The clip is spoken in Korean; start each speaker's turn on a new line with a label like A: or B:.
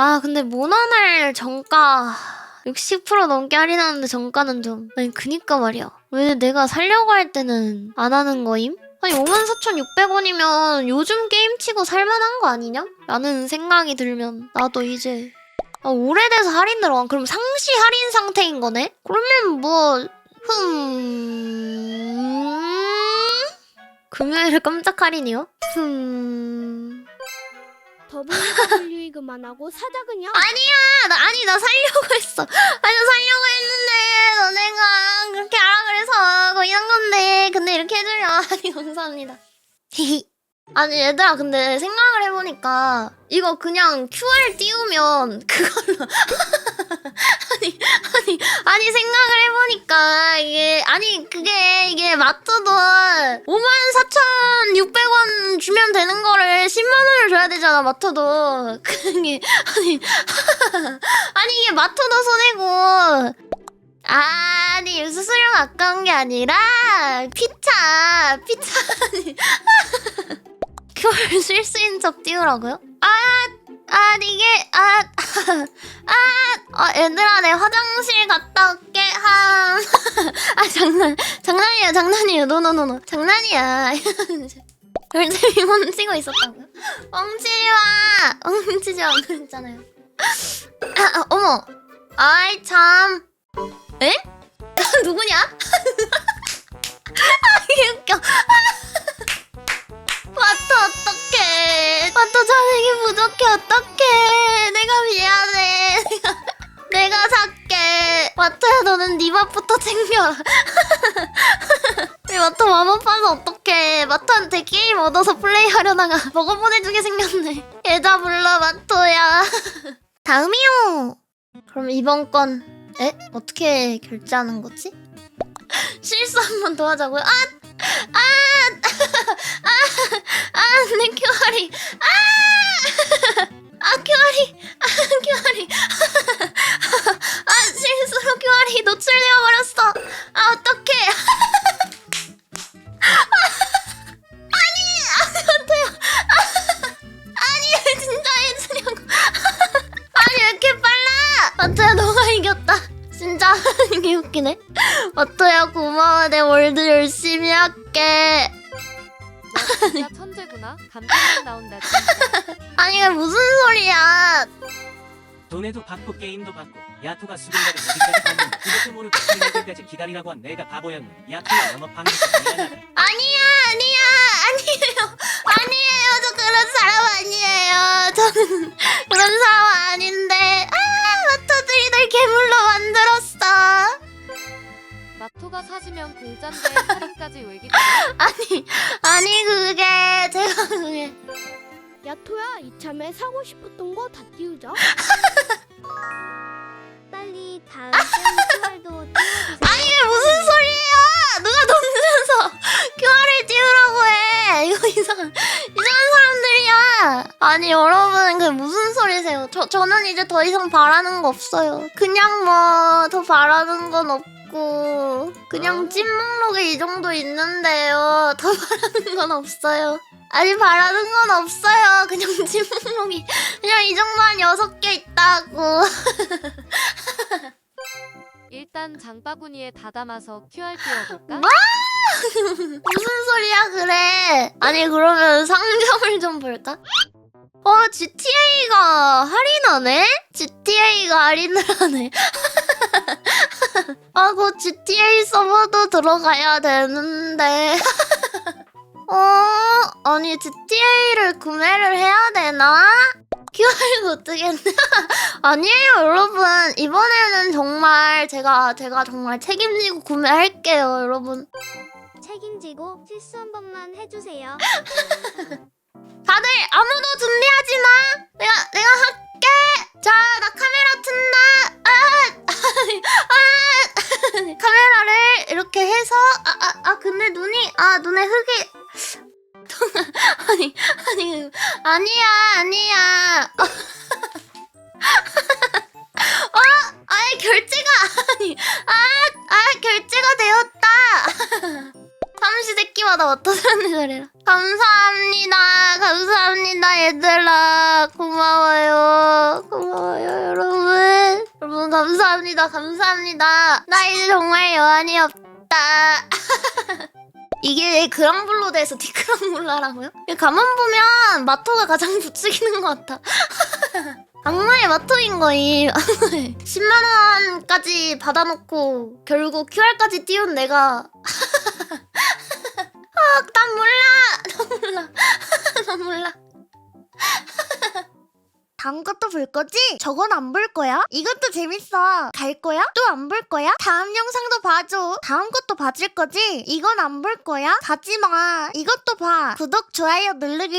A: 아 근데 모나날 정가 60% 넘게 할인하는데 정가는 좀 아니 그니까 말이야 왜 내가 살려고 할 때는 안 하는 거임? 아니 54,600원이면 요즘 게임치고 살만한 거 아니냐? 라는 생각이 들면 나도 이제 아, 오래돼서 할인 들어간 그럼 상시 할인 상태인 거네? 그러면 뭐 흠... 금요일에 깜짝 할인이요? 흠...
B: WW 그만하고 사자 그냥?
A: 아니야. 나 아니 나 살려고 했어. 아니 나 살려고 했는데 너네가 그렇게 하라 그래서 뭐 이런 건데. 근데 이렇게 해주면 아니 감사합니다 아니 얘들아 근데 생각을 해보니까 이거 그냥 QR 띄우면 그걸로 아니 아니 아니 생각을 해보니까 이게 아니 그게 이게 마트도 54,600원 주면 되는 거를 10만 원을 줘야 되잖아 마트도. 그게 아니 아니 이게 마트도 손해고. 아니 수수료가 아까운 게 아니라 피차 피차. 아니 그걸 실수인 척 띄우라고요? 아, 아 이게 아, 아, 아, 얘들아 내 화장실 갔다 올게 한, 아 장난, 장난이야 장난이에요 노노노노 장난이야. 별재미 멈치고 있었다고요? 멈치지 마, 멈치지 마 그랬잖아요. 아, 아, 어머, 아이 참, 에? 누구냐? 아 이게 웃겨. 마트 자식이 부족해 어떡해 내가 미안해 내가, 살게 마트야 너는 네 밥부터 챙겨라 내 마트 맘 아파서 어떡해 마트한테 게임 얻어서 플레이하려다가 먹어 보내주게 생겼네 계좌 불러 마트야 다음이요 그럼 이번 건 에? 어떻게 결제하는 거지? 실수 한 번 더 하자고요? 아! 아! 아, 내 QR이. QR이 노출되어 버렸어. 아, 어떡해. 아니, 아, 어떡해요. 아니, 왜 진짜 해주냐고. 아니, 왜 이렇게 빨라? 마트야, 너가 이겼다. 진짜 이게 웃기네. 마트야, 고마워. 내 월드 열심히 할게.
C: 너 진짜 천재구나. 감탄만 나온다 진짜.
A: 아니, 이게 무슨 소리야.
D: 돈에도 받고 게임도 받고 야투가 수빈가를 어디까지 받는 그것도 모르고 끝날 때까지 기다리라고 한 내가 바보였네 야투야 영업 방해서 미안하다
A: 아니야, 아니야, 아니에요. 아니에요. 저 그런 사람 아니에요. 저는 그런 사람 아닌데. 아, 마토들이 널 괴물로 만들었어.
C: 마토가 사지면 공짠데 할인까지 왜기돼
A: 아니, 아니, 그게, 제가 그게.
B: 야토야 이참에 사고 싶었던 거 다 띄우자
E: 빨리 다음 QR도.
A: 아니, 이게 무슨 소리예요? 누가 돈 주면서 QR을 띄우라고 해. 이거 이상, 이상한 사람들이야. 아니, 여러분, 그게 무슨 소리세요? 저, 저는 이제 더 이상 바라는 거 없어요. 그냥 뭐, 더 바라는 건 없고, 그냥 찐목록에 이 정도 있는데요. 더 바라는 건 없어요. 아니, 바라는 건 없어요. 그냥 찐목록이, 그냥 이 정도 한 여섯 개 있다고.
C: 일단 장바구니에 다 담아서 QR 띄워볼까?
A: 뭐? 무슨 소리야 그래 아니 그러면 상점을 좀 볼까? 어 GTA가 할인하네? GTA가 할인을 하네 아그 GTA 서버도 들어가야 되는데 어 아니 GTA를 구매를 해야 되나? QR도 어떻겠네 아니에요 여러분 이번에는 정말 제가 제가 정말 책임지고 구매할게요 여러분
E: 책임지고 실수 한 번만 해주세요.
A: 다들 아무도 준비하지 마. 내가 내가 할게. 자, 나 카메라 이렇게 해서 아, 아, 아, 근데 눈이 아 눈에 흙이 아니 아니 아니야 아니야. 어, 아예 결제가 아니 아, 아 결제가 되었다. 삼시세끼마다 어떠셨는지 잘해라. 감사합니다. 감사합니다, 얘들아. 고마워요. 고마워요 여러분 여러분 감사합니다 감사합니다 나 이제 정말 여한이 없다 이게 그랑블로 돼서 디크랑블라라고요? 가만 보면 마토가 가장 부추기는 것 같아. 악마의 마토인 거임. 10만 원까지 받아놓고 결국 QR까지 띄운 내가. 아, 난 몰라. 난 몰라. 난 몰라
B: 다음 것도 볼 거지? 저건 안 볼 거야? 이것도 재밌어. 갈 거야? 또 안 볼 거야? 다음 영상도 봐줘. 다음 것도 봐줄 거지? 이건 안 볼 거야? 가지 마. 이것도 봐. 구독, 좋아요 누르기.